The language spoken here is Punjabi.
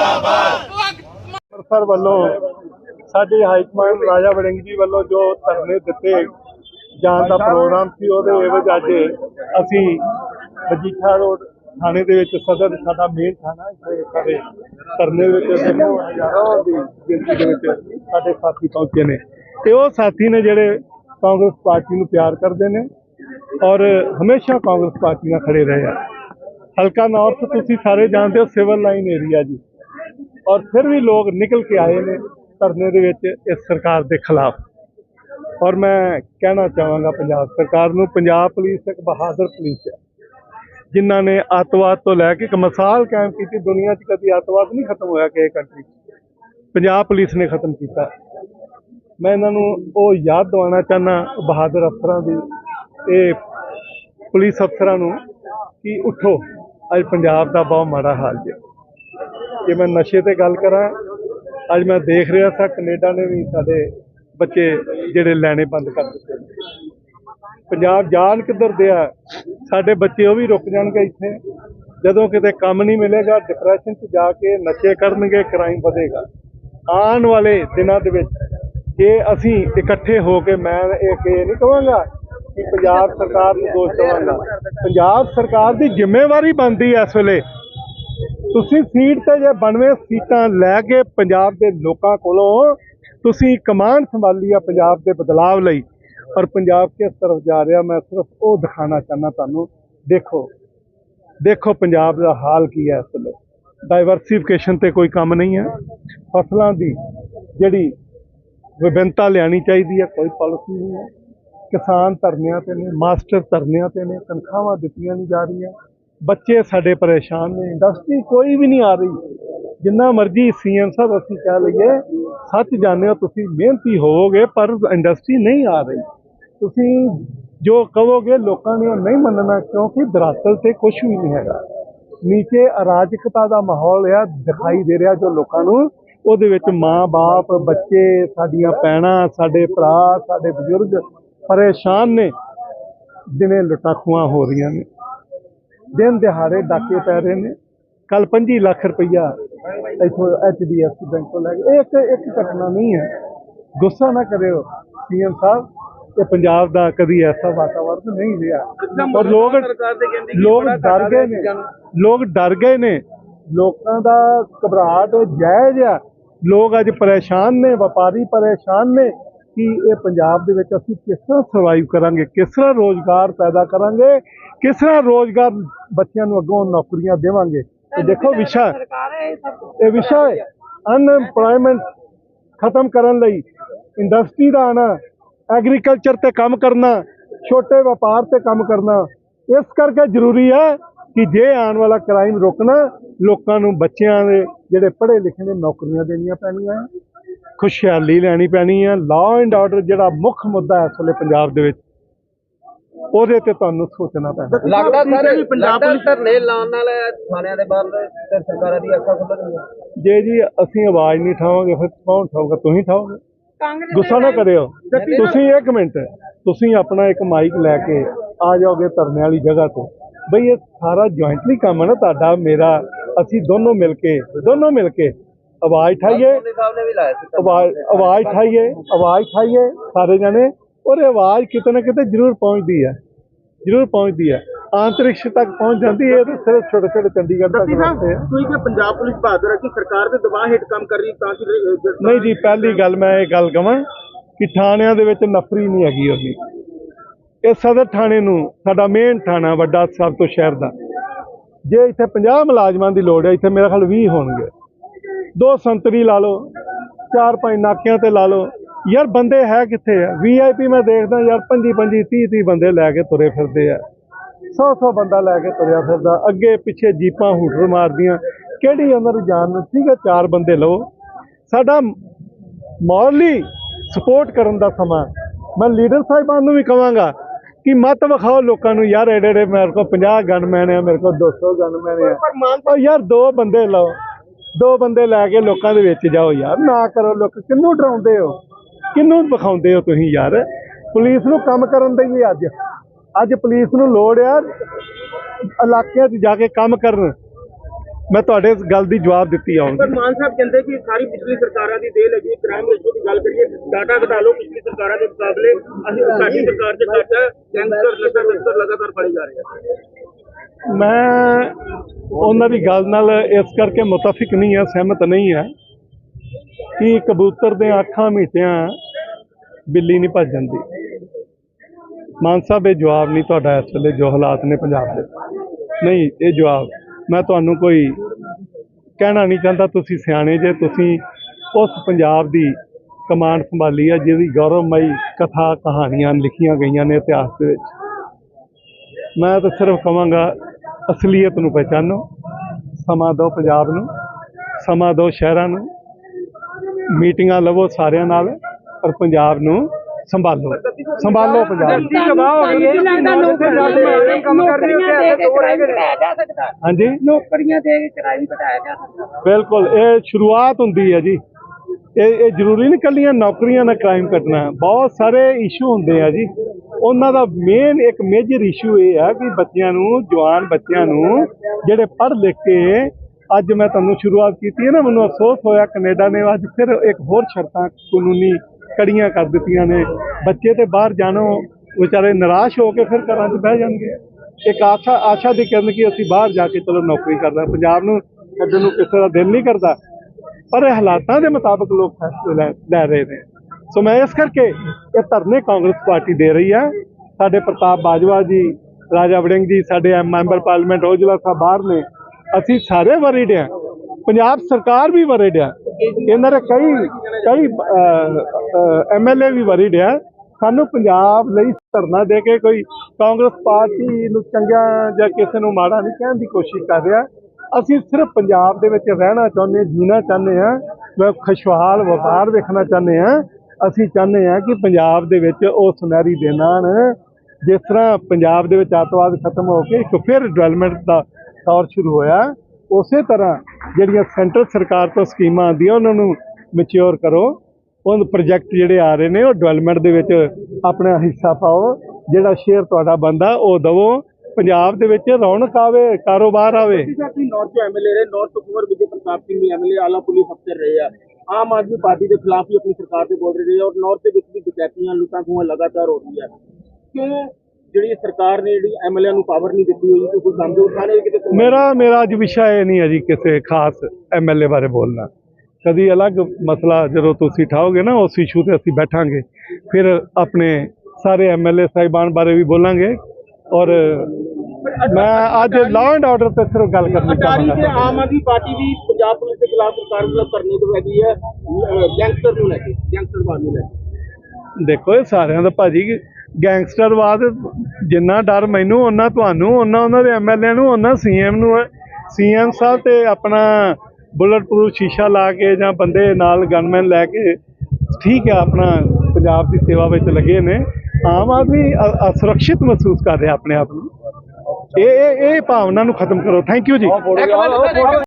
ਮੁਰਦਾਬਾਦ ਅੰਮ੍ਰਿਤਸਰ ਵੱਲੋਂ ਸਾਡੇ ਹਾਈ ਕਮਾਂਡ ਰਾਜਾ ਵੜਿੰਗ ਜੀ ਵੱਲੋਂ ਜੋ ਧਰਨੇ ਦਿੱਤੇ ਜਾਣ ਦਾ ਪ੍ਰੋਗਰਾਮ ਸੀ, ਉਹਦੇ ਐਵਜ ਅੱਜ ਅਸੀਂ ਮਜੀਠਾ ਰੋਡ ਥਾਣੇ ਦੇ ਵਿੱਚ ਸਦਰ ਸਾਡਾ ਮੇਨ ਥਾਣਾ ਇੱਥੇ ਸਾਡੇ ਧਰਨੇ ਵਿੱਚ ਦੇਖੋ, ਹਜ਼ਾਰਾਂ ਦੀ ਗਿਣਤੀ ਦੇ ਵਿੱਚ ਸਾਡੇ ਸਾਥੀ ਪਹੁੰਚੇ ਨੇ। ਤੇ ਉਹ ਸਾਥੀ ਨੇ ਜਿਹੜੇ ਕਾਂਗਰਸ ਪਾਰਟੀ ਨੂੰ ਪਿਆਰ ਕਰਦੇ ਨੇ ਔਰ ਹਮੇਸ਼ਾ ਕਾਂਗਰਸ ਪਾਰਟੀ ਨਾਲ ਖੜੇ ਰਹੇ ਆ। ਹਲਕਾ ਨਾਰਥ ਤੁਸੀਂ ਸਾਰੇ ਜਾਣਦੇ ਹੋ ਸਿਵਲ ਲਾਈਨ ਏਰੀਆ ਜੀ। ਔਰ ਫਿਰ ਵੀ ਲੋਕ ਨਿਕਲ ਕੇ ਆਏ ਨੇ ਧਰਨੇ ਦੇ ਵਿੱਚ ਇਸ ਸਰਕਾਰ ਦੇ ਖਿਲਾਫ। ਔਰ ਮੈਂ ਕਹਿਣਾ ਚਾਹਾਂਗਾ ਪੰਜਾਬ ਸਰਕਾਰ ਨੂੰ, ਪੰਜਾਬ ਪੁਲਿਸ ਇੱਕ ਬਹਾਦਰ ਪੁਲਿਸ ਹੈ। ਜਿਨ੍ਹਾਂ ਨੇ ਅੱਤਵਾਦ ਤੋਂ ਲੈ ਕੇ ਇੱਕ ਮਿਸਾਲ ਕਾਇਮ ਕੀਤੀ, ਦੁਨੀਆ 'ਚ ਕਦੀ ਅੱਤਵਾਦ ਨਹੀਂ ਖਤਮ ਹੋਇਆ ਕਿਸੇ ਕੰਟਰੀ 'ਚ। ਪੰਜਾਬ ਪੁਲਿਸ ਨੇ ਖਤਮ ਕੀਤਾ। ਮੈਂ ਇਹਨਾਂ ਨੂੰ ਉਹ ਯਾਦ ਦਿਵਾਉਣਾ ਚਾਹਨਾ ਬਹਾਦਰ ਅਫਸਰਾਂ ਦੀ, ਇਹ ਪੁਲਿਸ ਅਫਸਰਾਂ ਨੂੰ ਕਿ ਉਠੋ, ਅੱਜ ਪੰਜਾਬ ਦਾ ਬਹੁਤ ਮਾੜਾ ਹਾਲ ਜੇ। ਜੇ ਮੈਂ ਨਸ਼ੇ ਤੇ ਗੱਲ ਕਰਾਂ। ਅੱਜ ਮੈਂ ਦੇਖ ਰਿਹਾ ਸਾਂ ਕੈਨੇਡਾ ਨੇ ਵੀ ਸਾਡੇ ਬੱਚੇ ਜਿਹੜੇ ਲੈਣੇ ਬੰਦ ਕਰ ਦਿੱਤੇ ਪੰਜਾਬ ਜਾਣ ਕਿੱਧਰ ਦਿਆ ਸਾਡੇ ਬੱਚੇ ਉਹ ਵੀ ਰੁਕ ਜਾਣਗੇ ਇੱਥੇ। ਜਦੋਂ ਕਿਤੇ ਕੰਮ ਨਹੀਂ ਮਿਲੇਗਾ ਡਿਪਰੈਸ਼ਨ 'ਚ ਜਾ ਕੇ ਨਸ਼ੇ ਕਰਨਗੇ ਕ੍ਰਾਈਮ ਵਧੇਗਾ। ਆਉਣ ਵਾਲੇ ਦਿਨਾਂ ਦੇ ਵਿੱਚ ਜੇ ਅਸੀਂ ਇਕੱਠੇ ਹੋ ਕੇ ਮੈਂ ਇਹ ਕਿ ਨਹੀਂ ਕਹਾਂਗਾ ਕਿ ਪੰਜਾਬ ਸਰਕਾਰ ਨੂੰ ਦੋਸ਼ ਦੇਵਾਂਗਾ। ਪੰਜਾਬ ਸਰਕਾਰ ਦੀ ਜ਼ਿੰਮੇਵਾਰੀ ਬਣਦੀ ਹੈ ਇਸ ਵੇਲੇ। ਤੁਸੀਂ ਸੀਟ ਤੇ ਜੇ 92 ਸੀਟਾਂ ਲੈ ਕੇ ਪੰਜਾਬ ਦੇ ਲੋਕਾਂ ਕੋਲੋਂ, ਤੁਸੀਂ ਕਮਾਂਡ ਸੰਭਾਲੀ ਆ ਪੰਜਾਬ ਦੇ ਬਦਲਾਵ ਲਈ। ਔਰ ਪੰਜਾਬ ਕਿਸ ਤਰਫ ਜਾ ਰਿਹਾ, ਮੈਂ ਸਿਰਫ ਉਹ ਦਿਖਾਣਾ ਚਾਹੁੰਦਾ ਤੁਹਾਨੂੰ। ਦੇਖੋ ਦੇਖੋ ਪੰਜਾਬ ਦਾ ਹਾਲ ਕੀ ਹੈ ਇਸ ਵੇਲੇ। ਡਾਈਵਰਸਿਫਿਕੇਸ਼ਨ ਤੇ ਕੋਈ ਕੰਮ ਨਹੀਂ ਹੈ। ਫਸਲਾਂ ਦੀ ਜਿਹੜੀ ਵਿਭਿੰਨਤਾ ਲਿਆਣੀ ਚਾਹੀਦੀ ਹੈ, ਕੋਈ ਪਾਲਿਸੀ ਨਹੀਂ ਹੈ। ਕਿਸਾਨ ਧਰਨਿਆਂ ਤੇ ਨੇ, ਮਾਸਟਰ ਧਰਨਿਆਂ ਤੇ ਨੇ, ਤਨਖਾਹਾਂ ਦਿੱਤੀਆਂ ਨਹੀਂ ਜਾ ਰਹੀਆਂ। ਬੱਚੇ ਸਾਡੇ ਪਰੇਸ਼ਾਨ ਨੇ ਇੰਡਸਟਰੀ ਕੋਈ ਵੀ ਨਹੀਂ ਆ ਰਹੀ। ਜਿੰਨਾ ਮਰਜ਼ੀ ਸੀਐਮ ਸਾਹਿਬ ਅਸੀਂ ਕਹਿ ਲਈਏ, ਸੱਚ ਜਾਣਦੇ ਹੋ, ਤੁਸੀਂ ਮਿਹਨਤੀ ਹੋਵੋਗੇ, ਪਰ ਇੰਡਸਟਰੀ ਨਹੀਂ ਆ ਰਹੀ। ਤੁਸੀਂ ਜੋ ਕਹੋਗੇ, ਲੋਕਾਂ ਨੇ ਉਹ ਨਹੀਂ ਮੰਨਣਾ, ਕਿਉਂਕਿ ਦਰਅਸਲ ਤੇ ਕੁਝ ਵੀ ਨਹੀਂ ਹੈਗਾ। ਨੀਚੇ ਅਰਾਜਕਤਾ ਦਾ ਮਾਹੌਲ ਆ, ਦਿਖਾਈ ਦੇ ਰਿਹਾ ਜੋ ਲੋਕਾਂ ਨੂੰ। ਉਹਦੇ ਵਿੱਚ ਮਾਂ-ਬਾਪ ਬੱਚੇ, ਸਾਡੀਆਂ ਭੈਣਾਂ, ਸਾਡੇ ਭਰਾ, ਸਾਡੇ ਬਜ਼ੁਰਗ ਪਰੇਸ਼ਾਨ ਨੇ, ਜਿਵੇਂ ਲੁੱਟਾਂ ਹੋ ਰਹੀਆਂ ਨੇ। ਦਿਨ ਦਿਹਾੜੇ ਡਾਕੇ ਪੈ ਰਹੇ ਨੇ। ਕੱਲ 25 ਲੱਖ ਰੁਪਈਆ ਇਥੋਂ ਐਚਡੀਐਫਸੀ ਬੈਂਕ ਤੋਂ ਲੈ ਗਏ ਇਹ ਇੱਕ ਇੱਕ ਘਟਨਾ ਨਹੀਂ ਹੈ। ਗੁੱਸਾ ਨਾ ਕਰਿਓ ਸੀਐਮ ਸਾਹਿਬ। ਇਹ ਪੰਜਾਬ ਦਾ ਕਦੀ ਐਸਾ ਵਾਤਾਵਰਨ ਨਹੀਂ ਰਿਹਾ। ਔਰ ਲੋਕ ਲੋਕ ਡਰ ਗਏ ਨੇ। ਲੋਕ ਡਰ ਗਏ ਨੇ। ਲੋਕਾਂ ਦਾ ਘਬਰਾਹਟ ਜਾਇਜ਼ ਆ। ਲੋਕ ਅੱਜ ਪਰੇਸ਼ਾਨ ਨੇ ਵਪਾਰੀ ਪਰੇਸ਼ਾਨ ਨੇ। ਕਿ ਇਹ ਪੰਜਾਬ ਦੇ ਵਿੱਚ ਅਸੀਂ ਕਿਸ ਤਰ੍ਹਾਂ ਸਰਵਾਈਵ ਕਰਾਂਗੇ ਕਿਸ ਤਰ੍ਹਾਂ ਰੋਜ਼ਗਾਰ ਪੈਦਾ ਕਰਾਂਗੇ ਕਿਸ ਤਰ੍ਹਾਂ ਰੋਜ਼ਗਾਰ ਬੱਚਿਆਂ ਨੂੰ ਅੱਗੋਂ ਨੌਕਰੀਆਂ ਦੇਵਾਂਗੇ। ਇਹ ਦੇਖੋ ਵਿਸ਼ਾ ਇਹ ਵਿਸ਼ਾ ਹੈ। ਅਨਪਲੋਇਮੈਂਟ ਖਤਮ ਕਰਨ ਲਈ ਇੰਡਸਟਰੀ ਦਾ ਆਣਾ ਐਗਰੀਕਲਚਰ ਤੇ ਕੰਮ ਕਰਨਾ ਛੋਟੇ ਵਪਾਰ ਤੇ ਕੰਮ ਕਰਨਾ ਇਸ ਕਰਕੇ ਜ਼ਰੂਰੀ ਹੈ ਕਿ ਜੇ ਆਉਣ ਵਾਲਾ ਕ੍ਰਾਈਮ ਰੋਕਣਾ ਲੋਕਾਂ ਨੂੰ ਬੱਚਿਆਂ ਦੇ ਜਿਹੜੇ ਪੜ੍ਹੇ ਲਿਖੇ ਨੇ ਨੌਕਰੀਆਂ ਦੇਣੀਆਂ ਪੈਣੀਆਂ। ਖੁਸ਼ਹਾਲੀ ਲੈਣੀ ਪੈਣੀ ਹੈ ਲਾਅ ਐਂਡ ਆਰਡਰ ਜਿਹੜਾ ਮੁੱਖ ਮੁੱਦਾ ਇਸ ਵੇਲੇ ਪੰਜਾਬ ਦੇ ਵਿੱਚ ਉਹਦੇ ਤੇ ਤੁਹਾਨੂੰ ਸੋਚਣਾ ਪੈਣਾ। ਲੱਗਦਾ ਸਰ ਪੰਜਾਬ ਪੁਲਿਸ ਧਰਨੇ ਲਾਉਣ ਨਾਲ ਥਾਣਿਆਂ ਦੇ ਬਾਹਰ ਤੇ ਸਰਕਾਰਾਂ ਦੀ ਅੱਖਾਂ ਖੁੱਲਣਗੀਆਂ ਜੇ ਜੀ ਅਸੀਂ ਆਵਾਜ਼ ਨਹੀਂ ਠਾਵਾਂਗੇ ਫਿਰ ਕੌਣ ਠਾਊਗਾ ਤੁਸੀਂ ਠਾਓਗੇ ਗੁੱਸਾ ਨਾ ਕਰਿਓ। ਤੁਸੀਂ ਇੱਕ ਮਿੰਟ ਤੁਸੀਂ ਆਪਣਾ ਇੱਕ ਮਾਈਕ ਲੈ ਕੇ ਆ ਜਾਓਗੇ ਧਰਨੇ ਵਾਲੀ ਜਗ੍ਹਾ ਤੇ। ਬਈ ਇਹ ਸਾਰਾ ਜੁਆਇੰਟਲੀ ਕੰਮ ਹੈ ਨਾ ਤੁਹਾਡਾ ਮੇਰਾ ਅਸੀਂ ਦੋਨੋਂ ਮਿਲ ਕੇ ਦੋਨੋਂ ਮਿਲ ਕੇ ਆਵਾਜ਼ ਠਾਈਏ ਮੋਦੀ ਸਾਹਿਬ ਨੇ ਵੀ ਲਾਇਆ ਸੀ ਆਵਾਜ਼ ਠਾਈਏ ਆਵਾਜ਼ ਠਾਈਏ ਸਾਰੇ ਜਣੇ। ਔਰ ਇਹ ਆਵਾਜ਼ ਕਿਤੇ ਨਾ ਕਿਤੇ ਜ਼ਰੂਰ ਪਹੁੰਚਦੀ ਹੈ। ਜ਼ਰੂਰ ਪਹੁੰਚਦੀ ਹੈ। ਆਂਤਰਿਕਸ਼ ਤੱਕ ਪਹੁੰਚ ਜਾਂਦੀ ਹੈ ਇਹ ਤਾਂ ਸਿਰਫ ਛੋਟੇ ਛੋਟੇ ਚੰਡੀਗੜ੍ਹ ਤੱਕ ਵਾਸਤੇ ਹੈ ਕੋਈ ਕਿ ਪੰਜਾਬ ਪੁਲਿਸ ਬਹਾਦਰ ਹੈ ਕਿ ਸਰਕਾਰ ਦੇ ਦਬਾਅ ਹੇਠ ਕੰਮ ਕਰ ਰਹੀ ਤਾਂ ਕਿ ਨਹੀਂ ਜੀ ਪਹਿਲੀ ਗੱਲ ਮੈਂ ਇਹ ਗੱਲ ਕਵਾਂ ਕਿ ਥਾਣਿਆਂ ਦੇ ਵਿੱਚ ਨਫਰੀ ਨਹੀਂ ਹੈਗੀ ਉਹਦੀ। ਇਹ ਸਦਰ ਥਾਣੇ ਨੂੰ ਸਾਡਾ ਮੇਨ ਥਾਣਾ ਵੱਡਾ ਸਭ ਤੋਂ ਸ਼ਹਿਰ ਦਾ। ਜੇ ਇੱਥੇ 50 ਮੁਲਾਜ਼ਮਾਂ ਦੀ ਲੋੜ ਹੈ ਇੱਥੇ ਮੇਰੇ ਖਿਆਲ 20 ਹੋਣਗੇ। ਦੋ ਸੰਤਰੀ ਲਾ ਲਓ ਚਾਰ ਪੰਜ ਨਾਕਿਆਂ ਤੇ ਲਾ ਲਓ। ਯਾਰ ਬੰਦੇ ਹੈ ਕਿੱਥੇ ਆ? ਵੀਆਈਪੀ ਮੈਂ ਦੇਖਦਾ ਯਾਰ 25 25 30 30 ਬੰਦੇ ਲੈ ਕੇ ਤੁਰੇ ਫਿਰਦੇ ਆ। 100 100 ਬੰਦਾ ਲੈ ਕੇ ਤੁਰਿਆ ਫਿਰਦਾ। ਅੱਗੇ ਪਿੱਛੇ ਜੀਪਾਂ ਹੂਟਰ ਮਾਰਦੀਆਂ। ਕਿਹੜੀ ਉਹਨਾਂ ਦੀ ਜਾਨ ਨੂੰ? ਠੀਕ ਹੈ ਚਾਰ ਬੰਦੇ ਲਓ। ਸਾਡਾ ਮੌਰਲੀ ਸਪੋਰਟ ਕਰਨ ਦਾ ਸਮਾਂ। ਮੈਂ ਲੀਡਰ ਸਾਹਿਬਾਨ ਨੂੰ ਵੀ ਕਹਾਂਗਾ ਕਿ ਮਤ ਵਿਖਾਓ ਲੋਕਾਂ ਨੂੰ ਯਾਰ ਐਡੇ ਐਡੇ ਮੇਰੇ ਕੋਲ 50 ਗਨਮੈਨ ਆ ਮੇਰੇ ਕੋਲ 200 ਗਨਮੈਨ ਆ। ਯਾਰ ਦੋ ਬੰਦੇ ਲਓ। ਦੋ ਬੰਦੇ ਲੈ ਕੇ ਲੋਕਾਂ ਦੇ ਵਿੱਚ ਜਾਓ ਯਾਰ ਨਾ ਕਰੋ ਲੋਕ ਕਿੰਨੂੰ ਡਰਾਉਂਦੇ ਹੋ? ਕਿੰਨੂੰ ਵਿਖਾਉਂਦੇ ਹੋ ਤੁਸੀਂ ਯਾਰ? ਪੁਲਿਸ ਨੂੰ ਕੰਮ ਕਰਨ ਦਈਏ ਅੱਜ। ਅੱਜ ਪੁਲਿਸ ਨੂੰ ਲੋੜ ਆ ਇਲਾਕਿਆਂ 'ਚ ਜਾ ਕੇ ਕੰਮ ਕਰਨ। ਮੈਂ ਤੁਹਾਡੇ ਇਸ ਗੱਲ ਦੀ ਜਵਾਬ ਦਿੱਤੀ ਪਰ ਆਉਂਗੀ ਮਾਨ ਸਾਹਿਬ ਕਹਿੰਦੇ ਕਿ ਸਾਰੀ ਪਿਛਲੀ ਸਰਕਾਰਾਂ ਦੀ ਦੇਲ ਹੈਗੀ ਕ੍ਰਾਈਮ ਰੇਸ਼ੋ ਦੀ ਗੱਲ ਕਰੀਏ ਡਾਟਾ ਘਟਾ ਲਓ ਪਿਛਲੀ ਸਰਕਾਰਾਂ ਦੇ ਮੁਕਾਬਲੇ ਅਸੀਂ ਸਾਡੀ ਸਰਕਾਰ ਦੇ ਘੱਟ ਹੈ ਗੈਂਗਸਟਰ ਨਸ਼ਾ ਤਸਕਰ ਲਗਾਤਾਰ ਫੜੇ ਜਾ ਰਹੇ ਆ। ਮੈਂ ਉਹਨਾਂ ਦੀ ਗੱਲ ਨਾਲ ਇਸ ਕਰਕੇ ਮੁਤਫਿਕ ਨਹੀਂ ਹੈ ਸਹਿਮਤ ਨਹੀਂ ਹੈ ਕਿ ਕਬੂਤਰ ਦੇ ਅੱਖਾਂ ਮੀਟਿਆਂ ਬਿੱਲੀ ਨਹੀਂ ਭੱਜ ਜਾਂਦੀ। ਮਾਨ ਸਾਹਿਬ, ਇਹ ਜਵਾਬ ਨਹੀਂ ਤੁਹਾਡਾ ਇਸ ਵੇਲੇ ਜੋ ਹਾਲਾਤ ਨੇ ਪੰਜਾਬ ਦੇ। ਨਹੀਂ, ਇਹ ਜਵਾਬ ਮੈਂ ਤੁਹਾਨੂੰ ਕੋਈ ਕਹਿਣਾ ਨਹੀਂ ਚਾਹੁੰਦਾ, ਤੁਸੀਂ ਸਿਆਣੇ ਜੇ, ਤੁਸੀਂ ਉਸ ਪੰਜਾਬ ਦੀ ਕਮਾਂਡ ਸੰਭਾਲੀ ਹੈ ਜਿਹਦੀ ਗੌਰਵਮਈ ਕਥਾ, ਕਹਾਣੀਆਂ ਲਿਖੀਆਂ ਗਈਆਂ ਨੇ ਇਤਿਹਾਸ ਦੇ ਵਿੱਚ। ਮੈਂ ਤਾਂ ਸਿਰਫ ਕਹਾਂਗਾ ਅਸਲੀਅਤ ਨੂੰ ਪਹਿਚਾਨੋ ਸਮਾਂ ਦਿਓ ਪੰਜਾਬ ਨੂੰ ਸਮਾਂ ਦਿਓ ਸ਼ਹਿਰਾਂ ਨੂੰ ਮੀਟਿੰਗਾਂ ਲਵੋ ਸਾਰਿਆਂ ਨਾਲ ਪਰ ਪੰਜਾਬ ਨੂੰ ਸੰਭਾਲੋ ਸੰਭਾਲੋ ਪੰਜਾਬ ਨੂੰ। ਕੰਮ ਕਰ ਰਹੇ ਹੋ ਕਿ ਹਾਂਜੀ? ਨੌਕਰੀਆਂ ਦੇ ਕੇ ਕ੍ਰਾਈਮ ਘਟਾਇਆ ਜਾ ਸਕਦਾ। ਬਿਲਕੁਲ ਇਹ ਸ਼ੁਰੂਆਤ ਹੁੰਦੀ ਹੈ ਜੀ। ਇਹ ਇਹ ਜ਼ਰੂਰੀ ਨਹੀਂ ਕੱਲੀਆਂ ਨੌਕਰੀਆਂ ਨਾਲ ਕ੍ਰਾਈਮ ਘਟਣਾ ਬਹੁਤ ਸਾਰੇ ਇਸ਼ੂ ਹੁੰਦੇ ਆ ਜੀ। ਉਹਨਾਂ ਦਾ ਮੇਨ ਇੱਕ ਮੇਜਰ ਇਸ਼ੂ ਇਹ ਆ ਕਿ ਬੱਚਿਆਂ ਨੂੰ, ਜਵਾਨ ਬੱਚਿਆਂ ਨੂੰ ਜਿਹੜੇ ਪੜ੍ਹ ਲਿਖ ਕੇ ਅੱਜ ਮੈਂ ਤੁਹਾਨੂੰ ਸ਼ੁਰੂਆਤ ਕੀਤੀ ਹੈ ਨਾ, ਮੈਨੂੰ ਅਫਸੋਸ ਹੋਇਆ ਕੈਨੇਡਾ ਨੇ ਅੱਜ ਫਿਰ ਇੱਕ ਹੋਰ ਸ਼ਰਤਾਂ ਕਾਨੂੰਨੀ ਕੜੀਆਂ ਕਰ ਦਿੱਤੀਆਂ ਨੇ। ਬੱਚੇ ਤੇ ਬਾਹਰ ਜਾਣੋ, ਵਿਚਾਰੇ ਨਿਰਾਸ਼ ਹੋ ਕੇ ਫਿਰ ਘਰਾਂ 'ਚ ਬਹਿ ਜਾਣਗੇ। ਇੱਕ ਆਸ਼ਾ ਆਸ਼ਾ ਦੀ ਕਿਰਨ ਕਿ ਅਸੀਂ ਬਾਹਰ ਜਾ ਕੇ ਚਲੋ ਨੌਕਰੀ ਕਰਦਾ, ਪੰਜਾਬ ਨੂੰ ਛੱਡਣ ਨੂੰ ਕਿਸੇ ਦਾ ਦਿਲ ਨਹੀਂ ਕਰਦਾ। ਪਰ ਹਾਲਾਤਾਂ ਦੇ ਮੁਤਾਬਕ ਲੋਕ ਫੈਸਲੇ ਲੈ- ਲੈ ਰਹੇ ਨੇ। ਸੋ ਮੈਂ ਇਸ ਕਰਕੇ ਇਹ ਧਰਨੇ ਕਾਂਗਰਸ ਪਾਰਟੀ ਦੇ ਰਹੀ ਹੈ ਸਾਡੇ ਪ੍ਰਤਾਪ ਬਾਜਵਾ ਜੀ, ਰਾਜਾ ਵੜਿੰਗ ਜੀ, ਸਾਡੇ M- member parliament Aujla Sahib ਬਾਹਰ ਨੇ। ਅਸੀਂ ਸਾਰੇ ਵਰੀਡ ਹਾਂ ਪੰਜਾਬ ਸਰਕਾਰ ਵੀ ਵਰੀਡ ਹੈ ਇਹਨਾਂ ਦੇ ਕਈ ਕਈ ਐਮਐਲਏ ਵੀ ਵਰੀਡ ਹੈ ਸਾਨੂੰ ਪੰਜਾਬ ਲਈ ਧਰਨਾ ਦੇ ਕੇ ਕੋਈ ਕਾਂਗਰਸ ਪਾਰਟੀ ਨੂੰ ਚੰਗਾ ਜਾਂ ਕਿਸੇ ਨੂੰ ਮਾੜਾ ਨਹੀਂ ਕਹਿਣ ਦੀ ਕੋਸ਼ਿਸ਼ ਕਰ ਰਿਹਾ। ਅਸੀਂ ਸਿਰਫ ਪੰਜਾਬ ਦੇ ਵਿੱਚ ਰਹਿਣਾ ਚਾਹੁੰਦੇ ਹਾਂ, ਜੀਣਾ ਚਾਹੁੰਦੇ ਹਾਂ। ਮੈਂ ਖੁਸ਼ਹਾਲ ਵਪਾਰ ਦੇਖਣਾ ਚਾਹੁੰਦੇ ਹਾਂ। ਅਸੀਂ ਚਾਹੁੰਦੇ ਹਾਂ ਕਿ ਪੰਜਾਬ ਦੇ ਵਿੱਚ ਉਹ ਸੁਨਹਿਰੀ ਦਿਨ ਆਉਣ ਜਿਸ ਤਰ੍ਹਾਂ ਪੰਜਾਬ ਦੇ ਵਿੱਚ ਅੱਤਵਾਦ ਖਤਮ ਹੋ ਕੇ ਇੱਕ ਫਿਰ ਡਿਵੈਲਪਮੈਂਟ ਦਾ ਦੌਰ ਸ਼ੁਰੂ ਹੋਇਆ, ਉਸੇ ਤਰ੍ਹਾਂ ਜਿਹੜੀਆਂ ਸੈਂਟਰ ਸਰਕਾਰ ਤੋਂ ਸਕੀਮਾਂ ਆਉਂਦੀਆਂ, ਉਹਨਾਂ ਨੂੰ ਮੈਚੁਰ ਕਰੋ। ਉਹ ਪ੍ਰੋਜੈਕਟ ਜਿਹੜੇ ਆ ਰਹੇ ਨੇ, ਉਹ ਡਿਵੈਲਪਮੈਂਟ ਦੇ ਵਿੱਚ ਆਪਣਾ ਹਿੱਸਾ ਪਾਓ, ਜਿਹੜਾ ਸ਼ੇਅਰ ਤੁਹਾਡਾ ਬੰਦਾ ਉਹ ਦਵੋ। ਪੰਜਾਬ ਦੇ ਵਿੱਚ ਰੌਣਕ ਆਵੇ, ਕਾਰੋਬਾਰ ਆਵੇ। ਸਾਥੀ ਤੋਂ ਐਮਐਲਏ ਰਹੇ ਨਾਰਥ ਤੋਂ ਕੁਮਰ ਵਿਜੇ ਪ੍ਰਤਾਪ ਸਿੰਘ ਵੀ ਐਮਐਲਏ ਆਲਾ ਪੁਲਿਸ ਅਫਸਰ ਰਹੇ ਆ। ਆਮ ਆਦਮੀ ਪਾਰਟੀ ਦੇ ਖਿਲਾਫ ਵੀ ਆਪਣੀ ਸਰਕਾਰ ਦੇ ਬੋਲ ਰਹੇ ਔਰ ਨਾਰਥ ਦੇ ਵਿੱਚ ਵੀ ਡਕੈਤੀਆਂ, ਲੁੱਟਾਂ ਖੋਹਾਂ ਲਗਾਤਾਰ ਹੋ ਰਹੀਆਂ ਕਿਉਂ ਜਿਹੜੀ ਸਰਕਾਰ ਨੇ ਜਿਹੜੀ ਐਮਐਲਏ ਨੂੰ ਪਾਵਰ ਨਹੀਂ ਦਿੱਤੀ ਹੋਈ, ਤੁਸੀਂ ਸਮਝੋ, ਸਾਰੇ ਕਿਤੇ ਮੇਰਾ ਮੇਰਾ ਅੱਜ ਵਿਸ਼ਾ ਇਹ ਨਹੀਂ ਹੈ ਜੀ ਕਿਸੇ ਖਾਸ ਐਮਐਲਏ ਬਾਰੇ ਬੋਲਣਾ। ਕਦੀ ਅਲੱਗ ਮਸਲਾ ਜਦੋਂ ਤੁਸੀਂ ਠਾਓਗੇ ਨਾ ਉਸ ਇਸ਼ੂ ਤੇ ਅਸੀਂ ਬੈਠਾਂਗੇ, ਫਿਰ ਆਪਣੇ ਸਾਰੇ ਐਮਐਲਏ ਸਾਹਿਬਾਨ ਬਾਰੇ ਵੀ ਬੋਲਾਂਗੇ ਔਰ ਮੈਂ ਅੱਜ ਲਾਅ ਐਂਡ ਆਰਡਰ ਤੇ ਸਿਰਫ ਗੱਲ ਕਰਨੀ ਅਟਾਰੀ ਤੇ ਆਮ ਆਦਮੀ ਪਾਰਟੀ ਵੀ ਪੰਜਾਬ ਪੁਲਿਸ ਦੇ ਖਿਲਾਫ ਸਰਕਾਰ ਖਿਲਾਫ ਕਰਨੇ ਤੋਂ ਹੈਗੀ ਹੈ ਗੈਂਗਸਟਰ ਨੂੰ ਲੈ ਕੇ ਗੈਂਗਸਟਰਵਾਦ ਨੂੰ ਲੈ ਕੇ। ਦੇਖੋ ਇਹ ਸਾਰਿਆਂ ਦਾ ਭਾਜੀ ਗੈਂਗਸਟਰਵਾਦ ਜਿੰਨਾ ਡਰ ਮੈਨੂੰ ਉਹਨਾਂ ਤੁਹਾਨੂੰ ਉਹਨਾਂ ਉਹਨਾਂ ਦੇ ਐਮਐਲਏ ਨੂੰ ਉਹਨਾਂ ਸੀਐਮ ਨੂੰ ਸੀਐਮ ਸਾਹਿਬ ਤੇ ਆਪਣਾ ਬੁਲਟ ਪ੍ਰੂਫ ਸ਼ੀਸ਼ਾ ਲਾ ਕੇ ਜਾਂ ਬੰਦੇ ਨਾਲ ਗਨਮੈਨ ਲੈ ਕੇ ਠੀਕ ਹੈ ਆਪਣਾ ਪੰਜਾਬ ਦੀ ਸੇਵਾ ਵਿੱਚ ਲੱਗੇ ਨੇ। ਆਮ ਆਦਮੀ ਅਸੁਰੱਖਿਅਤ ਮਹਿਸੂਸ ਕਰ ਰਿਹਾ ਆਪਣੇ ਆਪ ਨੂੰ। ਇਹ ਇਹ ਭਾਵਨਾ ਨੂੰ ਖਤਮ ਕਰੋ। ਥੈਂਕ ਯੂ ਜੀ।